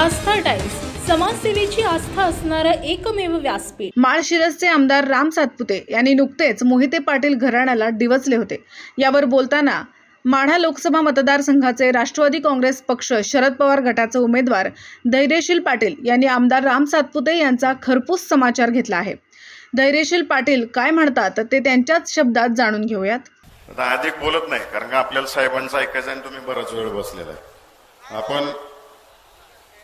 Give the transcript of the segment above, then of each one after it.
आस्था times. समाजसेवेची आस्था असणारं एकमेव व्यासपीठ. माळशिरसचे आमदार राम सातपुते यांनी नुकतेच मोहिते पाटील घराण्याला डिवचले होते. यावर बोलताना माढा लोकसभा मतदारसंघाचे राष्ट्रवादी काँग्रेस पक्ष शरद पवार गटाचे उमेदवार धैर्यशील पाटील यांनी आमदार राम सातपुते यांचा खरपूस समाचार घेतला आहे. धैर्यशील पाटील काय म्हणतात ते त्यांच्याच शब्दात जाणून घेऊयात. आता अधिक बोलत नाही कारण का आपल्याला साहेबांचं ऐकायचं आणि तुम्ही बराच वेळ बसलेला आहे. आपण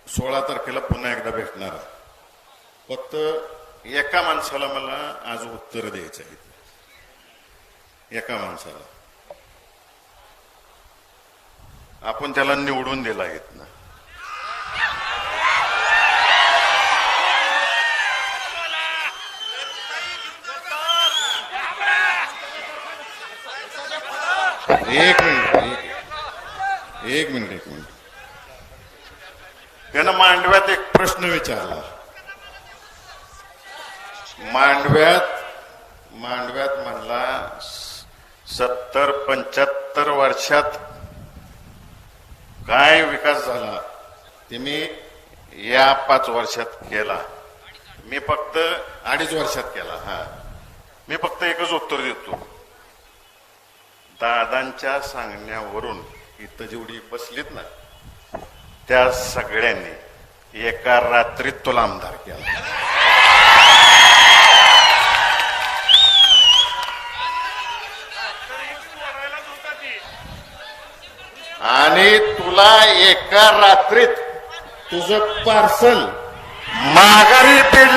सोळा तारखेला पुन्हा एकदा भेटणार. आहे. फक्त एका माणसाला मला आज उत्तर द्यायचं आहे. एका माणसाला. आपण त्याला निवडून दिला आहेत ना. एक मिनिट एक- एक मिनिट एक मिनिट. त्यानं मांडव्यात एक प्रश्न विचारला. मांडव्यात मांडव्यात म्हणला सत्तर पंच्याहत्तर वर्षात काय विकास झाला? ते मी या पाच वर्षात केला. मी फक्त अडीच वर्षात केला हा. मी फक्त एकच उत्तर देतो. दादांच्या सांगण्यावरून इथं जेवढी बसलीत ना त्या सगळ्यांनी एका रात्रीत तुला आमदार केला. आणि तुला एका रात्रीत तुझं पार्सल माघारी पेड